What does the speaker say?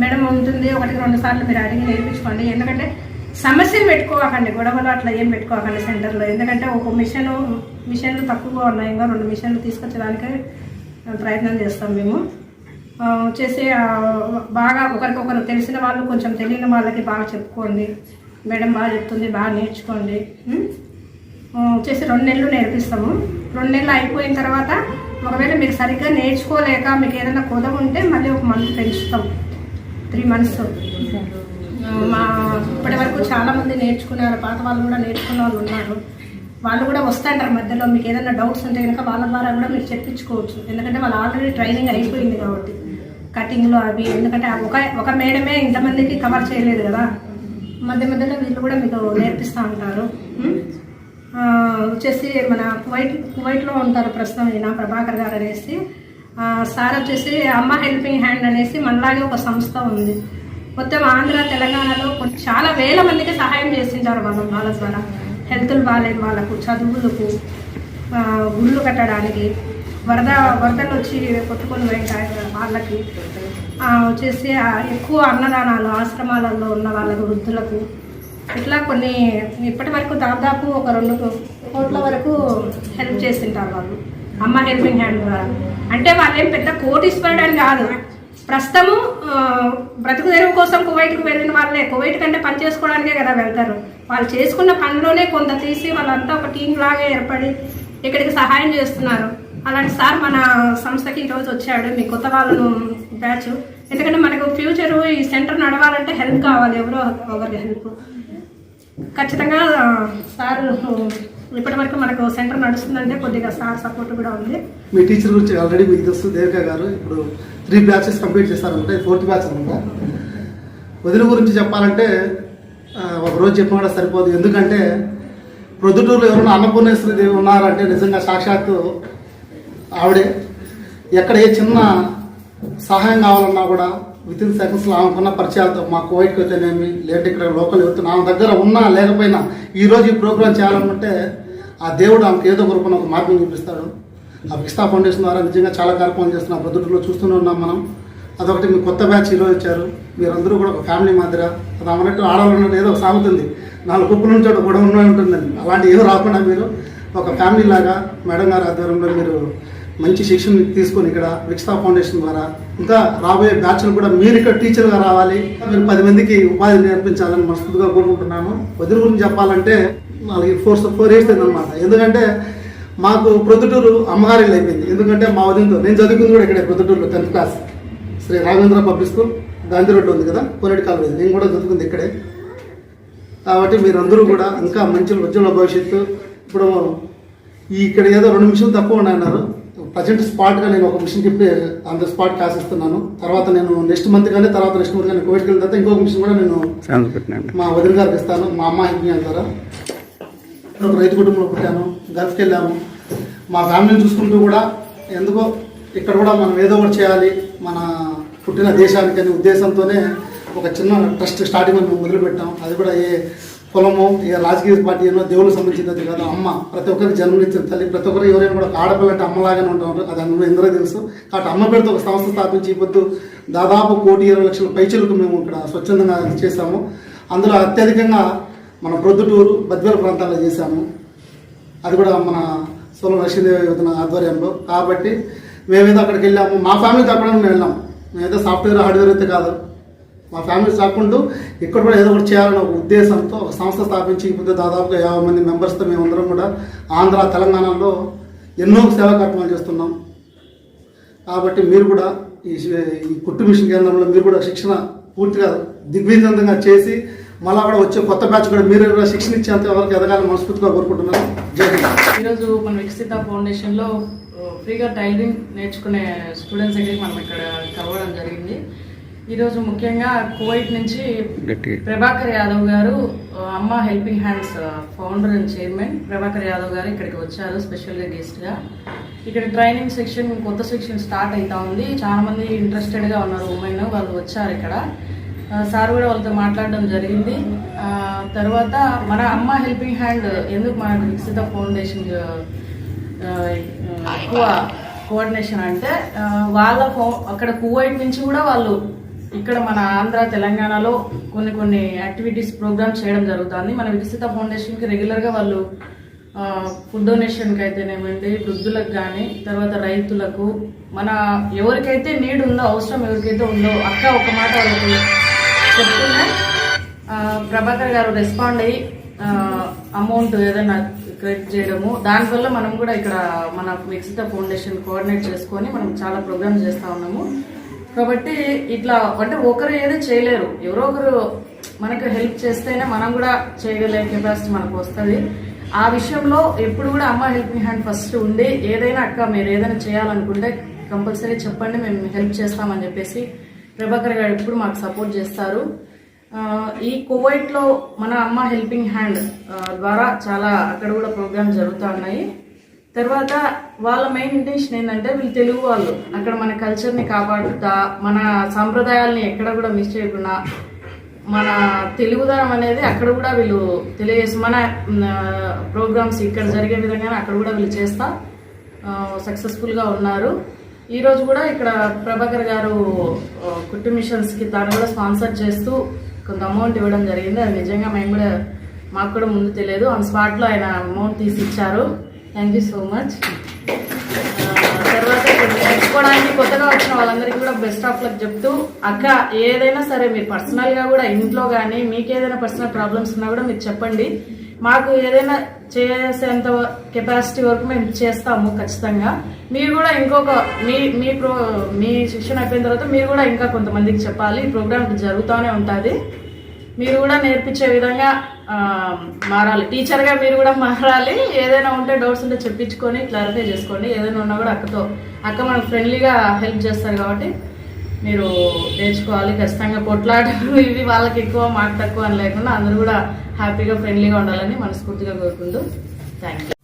Madam ఉంటుంది ఒకటికి రెండు సార్లు మీరు అడిగి నేర్పించుకోండి. ఎందుకంటే సమస్యలు పెట్టుకోకండి గొడవలు అట్లా ఏం పెట్టుకోకండి సెంటర్లో. ఎందుకంటే ఒక మిషన్ మిషన్లు తక్కువగా ఉన్నాయి ఇంకా రెండు మిషన్లు తీసుకొచ్చడానికి ప్రయత్నం చేస్తాం మేము. వచ్చేసి బాగా ఒకరికొకరు తెలిసిన వాళ్ళు కొంచెం తెలియని వాళ్ళకి బాగా చెప్పుకోండి. మేడం బాగా చెప్తుంది బాగా నేర్చుకోండి. వచ్చేసి రెండు నెలలు నేర్పిస్తాము. రెండు నెలలు అయిపోయిన తర్వాత ఒకవేళ మీరు సరిగ్గా నేర్చుకోలేక మీకు ఏదైనా కుదవ ఉంటే మళ్ళీ ఒక మంత్ పెంచుతాం. త్రీ మంత్స్ మా ఇప్పటి వరకు చాలా మంది నేర్చుకున్నారు పాత వాళ్ళు కూడా నేర్చుకున్న వాళ్ళు ఉన్నారు. వాళ్ళు కూడా వస్తాంటారు మధ్యలో మీకు ఏదైనా డౌట్స్ ఉంటే కనుక వాళ్ళ ద్వారా కూడా మీరు చెప్పించుకోవచ్చు. ఎందుకంటే వాళ్ళు ఆల్రెడీ ట్రైనింగ్ అయిపోయింది కాబట్టి కటింగ్లో అవి. ఎందుకంటే ఒక ఒక మేడమే ఇంతమందికి కవర్ చేయలేదు కదా. మధ్య మధ్యలో వీళ్ళు కూడా మీకు నేర్పిస్తూ ఉంటారు. వచ్చేసి మన కువైట్ కువైట్లో ఉంటారు ప్రస్తుతం ఈయన ప్రభాకర్ గారు అనేసి. సార్ వచ్చేసి అమ్మ హెల్పింగ్ హ్యాండ్ అనేసి మనలాగే ఒక సంస్థ ఉంది. మొత్తం ఆంధ్ర తెలంగాణలో కొన్ని చాలా వేల మందికి సహాయం చేసింటారు మనం వాళ్ళ ద్వారా. హెల్త్లు బాగాలేని వాళ్ళకు చదువులకు గుళ్ళు కట్టడానికి వరద వరదలు వచ్చి కొట్టుకొని పోయింటాయి వాళ్ళకి. వచ్చేసి ఎక్కువ అన్నదానాలు ఆశ్రమాలలో ఉన్న వాళ్ళకు వృద్ధులకు. ఇట్లా కొన్ని ఇప్పటి వరకు దాదాపు ఒక రెండు కోట్ల వరకు హెల్ప్ చేసింటారు వాళ్ళు. అమ్మ హెల్పింగ్ హ్యాండ్ ద్వారా అంటే వాళ్ళు ఏం పెద్ద కోటీశ్వరుడు అని కాదు. ప్రస్తుతము బ్రతుకు తెరువు కోసం కువైట్కి వెళ్ళిన వాళ్ళే. కువైట్ కంటే పని చేసుకోవడానికే కదా వెళ్తారు. వాళ్ళు చేసుకున్న పనిలోనే కొంత తీసి వాళ్ళంతా ఒక టీం లాగా ఏర్పడి ఇక్కడికి సహాయం చేస్తున్నారు. అలాంటి సార్ మన సంస్థకి ఈరోజు వచ్చాడు. మీ కొత్త వాళ్ళను బ్యాచ్. ఎందుకంటే మనకు ఫ్యూచర్ ఈ సెంటర్ నడవాలంటే హెల్ప్ కావాలి. ఎవరో ఒకరికి హెల్ప్. ఖచ్చితంగా సార్ ఇప్పటి వరకు మనకు సెంటర్ నడుస్తుందంటే కొద్దిగా సార్ సపోర్ట్ కూడా ఉంది. మీ టీచర్ గురించి ఆల్రెడీ మీకు తెలుసు దేవిక గారు. ఇప్పుడు త్రీ బ్యాచెస్ కంప్లీట్ చేస్తారనమాట ఫోర్త్ బ్యాచ్ అనమాట వదిన గురించి చెప్పాలంటే ఒకరోజు ఒక రోజు చెప్పిన కూడా సరిపోదు. ఎందుకంటే ప్రొద్దుటూరులో ఎవరైనా అన్నపూర్ణేశ్వరి దేవి ఉన్నారంటే నిజంగా సాక్షాత్తు ఆవిడే. ఎక్కడ ఏ చిన్న సహాయం కావాలన్నా కూడా విత్ ఇన్ సెకండ్స్లో ఆమెకున్న పరిచయాలతో మా కోవిడ్కి అయితేనేమి లేదంటే ఇక్కడ లోకల్ యూత్ ఆమె దగ్గర ఉన్నా లేకపోయినా ఈరోజు ఈ ప్రోగ్రామ్ చేయాలనుకుంటే ఆ దేవుడు ఆమెకు ఏదో ఒక రూపంలో ఒక మార్గం చూపిస్తాడు. ఆ విస్తా ఫౌండేషన్ ద్వారా నిజంగా చాలా కార్యక్రమాలు చేస్తున్నాం ప్రొద్దుటూరులో చూస్తూనే ఉన్నాం మనం. అదొకటి మీ కొత్త బ్యాచ్ ఈరోజు వచ్చారు మీరందరూ కూడా ఒక ఫ్యామిలీ మాదిర అది అన్నట్టు ఆడవాళ్ళు ఏదో ఒక సాగుతుంది. నాలుగు కుప్పల నుంచి ఒక గొడవ ఉంటుందండి. అలాంటి ఏదో రాకుండా మీరు ఒక ఫ్యామిలీ లాగా మేడం గారి ఆధ్వర్యంలో మీరు మంచి శిక్షణ తీసుకొని ఇక్కడ విక్స్తా ఫౌండేషన్ ద్వారా ఇంకా రాబోయే బ్యాచ్లు కూడా మీరు ఇక్కడ టీచర్గా రావాలి. మీరు పది మందికి ఉపాధి నేర్పించాలని మనస్ఫూర్తిగా కోరుకుంటున్నాను. వదిలి గురించి చెప్పాలంటే నాలుగు ఫోర్స్ ఫోర్ ఇయర్స్ అయిందనమాట ఎందుకంటే మాకు ప్రొద్దుటూరు అమ్మగారి అయిపోయింది. ఎందుకంటే మా వదిలితో నేను చదువుకుంది కూడా ఇక్కడే ప్రొద్దుటూరులో tenth class Shri Raghavendra public school. Gandhi road ఉంది కదా కోనేటి కాలేజ్ నేను కూడా చదువుకుంది ఇక్కడే. కాబట్టి మీరందరూ కూడా ఇంకా మంచి ఉజ్వల భవిష్యత్తు. ఇప్పుడు ఈ ఇక్కడ ఏదో రెండు నిమిషాలు తక్కువ ఉన్నాయన్నారు. ప్రజెంట్ స్పాట్గా నేను ఒక మిషన్ చెప్పి ఆన్ ద స్పాట్ క్లాస్ ఇస్తున్నాను. తర్వాత నేను నెక్స్ట్ మంత్ కానీ తర్వాత నెక్స్ట్ మంత్ కానీ కోవిడ్కి వెళ్ళిన తర్వాత ఇంకొక మిషన్ కూడా నేను మా వదిన గారికి ఇస్తాను. మా అమ్మ ఇంజనీర్ ద్వారా. ఒక రైతు కుటుంబంలో పుట్టాను. గల్ఫ్కి వెళ్ళాము. మా ఫ్యామిలీని చూసుకుంటూ కూడా ఎందుకో ఇక్కడ కూడా మనం ఏదో ఒకటి చేయాలి. మన పుట్టిన దేశానికి అనే ఉద్దేశంతోనే ఒక చిన్న ట్రస్ట్ స్టార్టింగ్ మేము మొదలుపెట్టాం. అది కూడా ఏ కులము ఇక రాజకీయ పార్టీ ఏమో దేవుళ్ళకి సంబంధించినది కాదు. అమ్మ ప్రతి ఒక్కరికి జన్మనిచ్చిన తల్లి ప్రతి ఒక్కరు ఎవరైనా కూడా ఒక ఆడపిల్ల అంటే అమ్మలాగానే ఉంటారు అది అందరూ ఎందరో తెలుసు. కాబట్టి అమ్మ పేరుతో ఒక సంస్థ స్థాపించి ఇప్పుడు పొద్దు దాదాపు కోటి ఇరవై లక్షల పైచలకు మేము ఇక్కడ స్వచ్ఛందంగా చేశాము. అందులో అత్యధికంగా మన ప్రొద్దుటూరు బద్వేల ప్రాంతాల్లో చేశాము. అది కూడా మన సోలం లక్ష్మీదేవి యువతన ఆధ్వర్యంలో. కాబట్టి మేమేదో అక్కడికి వెళ్ళాము. మా ఫ్యామిలీ అక్కడ మేము వెళ్ళాం. మేమైతే సాఫ్ట్వేర్ హార్డ్వేర్ అయితే కాదు. మా ఫ్యామిలీ కాకుండా ఇక్కడ కూడా ఏదో ఒకటి చేయాలనే ఒక ఉద్దేశంతో ఒక సంస్థ స్థాపించి ఇప్పుడు దాదాపుగా యాభై మంది మెంబర్స్తో మేమందరం కూడా ఆంధ్ర తెలంగాణలో ఎన్నో సేవా కార్యక్రమాలు చేస్తున్నాం. కాబట్టి మీరు కూడా ఈ ఈ కుట్టు మిషన్ కేంద్రంలో మీరు కూడా శిక్షణ పూర్తిగా దిగ్విజంతంగా చేసి మళ్ళా కూడా వచ్చే కొత్త బ్యాచ్ కూడా మీరు కూడా శిక్షణ ఇచ్చేంత వరకు ఎదగాలని మనస్ఫూర్తిగా కోరుకుంటున్నాను. జై ఈరోజు మన వికసిత ఫౌండేషన్లో ఫ్రీగా టైలరింగ్ నేర్చుకునే స్టూడెంట్స్ దగ్గరికి మనం ఇక్కడ కలవడం జరిగింది. ఈరోజు ముఖ్యంగా కువైట్ నుంచి Prabhakar Yadav garu Amma helping hands founder and chairman Prabhakar Yadav garu ఇక్కడికి వచ్చారు స్పెషల్గా గెస్ట్గా ఇక్కడ ట్రైనింగ్ సెక్షన్ కొత్త సెక్షన్ స్టార్ట్ అవుతా ఉంది. చాలా మంది ఇంట్రెస్టెడ్గా ఉన్నారు ఉమెన్ వాళ్ళు వచ్చారు ఇక్కడ. సార్ కూడా వాళ్ళతో మాట్లాడడం జరిగింది. తర్వాత మన అమ్మ హెల్పింగ్ హ్యాండ్ ఎందుకు మనకు వికసిత ఫౌండేషన్ ఎక్కువ కోఆర్డినేషన్ అంటే వాళ్ళ అక్కడ కువైట్ నుంచి కూడా వాళ్ళు ఇక్కడ మన ఆంధ్ర తెలంగాణలో కొన్ని కొన్ని యాక్టివిటీస్ ప్రోగ్రామ్స్ చేయడం జరుగుతుంది. మన వికసిత ఫౌండేషన్కి రెగ్యులర్గా వాళ్ళు ఫుడ్ డొనేషన్కి అయితేనేమండి వృద్ధులకు కానీ తర్వాత రైతులకు మన ఎవరికైతే నీడ్ ఉందో అవసరం ఎవరికైతే ఉందో అక్క ఒక మాట వాళ్ళకి చెప్తున్నా. ప్రభాకర్ గారు రెస్పాండ్ అయ్యి అమౌంట్ ఏదైనా క్రెడిట్ చేయడము. దానివల్ల మనం కూడా ఇక్కడ మన వికసిత ఫౌండేషన్ కోఆర్డినేట్ చేసుకొని మనం చాలా ప్రోగ్రామ్స్ చేస్తూ ఉన్నాము. కాబట్టి ఇట్లా అంటే ఒకరు ఏదో చేయలేరు. ఎవరో ఒకరు మనకు హెల్ప్ చేస్తేనే మనం కూడా చేయగలిగే కెపాసిటీ మనకు వస్తుంది. ఆ విషయంలో ఎప్పుడు కూడా అమ్మ హెల్పింగ్ హ్యాండ్ ఫస్ట్ ఉండి ఏదైనా అక్క మీరు ఏదైనా చేయాలనుకుంటే కంపల్సరీ చెప్పండి మేము హెల్ప్ చేస్తామని చెప్పేసి ప్రభాకర్ గారు ఎప్పుడు మాకు సపోర్ట్ చేస్తారు. ఈ కోవైట్లో మన అమ్మ హెల్పింగ్ హ్యాండ్ ద్వారా చాలా అక్కడ కూడా ప్రోగ్రామ్స్ జరుగుతూ ఉన్నాయి. తర్వాత వాళ్ళ మెయిన్ ఇంటెన్షన్ ఏంటంటే వీళ్ళు తెలుగు వాళ్ళు. అక్కడ మన కల్చర్ని కాపాడుతా మన సాంప్రదాయాల్ని ఎక్కడ కూడా మిస్ చేయకుండా మన తెలుగుదనం అనేది అక్కడ కూడా వీళ్ళు తెలియజేసి మన ప్రోగ్రామ్స్ ఇక్కడ జరిగే విధంగానే అక్కడ కూడా వీళ్ళు చేస్తా సక్సెస్ఫుల్గా ఉన్నారు. ఈరోజు కూడా ఇక్కడ ప్రభాకర్ గారు కుట్టు మిషన్స్కి తాను కూడా స్పాన్సర్ చేస్తూ కొంత అమౌంట్ ఇవ్వడం జరిగింది. అది నిజంగా మేము కూడా మాకు కూడా ముందు తెలియదు. ఆన్ స్పాట్లో ఆయన అమౌంట్ తీసి ఇచ్చారు. థ్యాంక్ యూ సో మచ్ తర్వాత నేర్చుకోవడానికి కొత్తగా వచ్చిన వాళ్ళందరికీ కూడా బెస్ట్ ఆఫ్ లక్ చెప్తూ అక్క ఏదైనా సరే మీరు పర్సనల్గా కూడా ఇంట్లో కానీ మీకు ఏదైనా పర్సనల్ ప్రాబ్లమ్స్ ఉన్నా కూడా మీరు చెప్పండి. మాకు ఏదైనా చేసేంత కెపాసిటీ వరకు మేము చేస్తాము ఖచ్చితంగా. మీరు కూడా ఇంకొక మీ మీ ప్రో మీ శిక్షణ అయిపోయిన తర్వాత మీరు కూడా ఇంకా కొంతమందికి చెప్పాలి. ఈ ప్రోగ్రామ్ జరుగుతూనే ఉంటుంది. మీరు కూడా నేర్పించే విధంగా మారాలి. టీచర్గా మీరు కూడా మారాలి. ఏదైనా ఉంటే డౌట్స్ ఉంటే చెప్పించుకొని క్లారిఫై చేసుకోండి. ఏదైనా ఉన్నా కూడా అక్కతో అక్క మనకు ఫ్రెండ్లీగా హెల్ప్ చేస్తారు కాబట్టి మీరు నేర్చుకోవాలి. ఖచ్చితంగా కొట్లాటలు ఇవి వాళ్ళకి ఎక్కువ మాకు తక్కువ అని లేకుండా అందరూ కూడా హ్యాపీగా ఫ్రెండ్లీగా ఉండాలని మనస్ఫూర్తిగా కోరుకుంటూ థ్యాంక్ యూ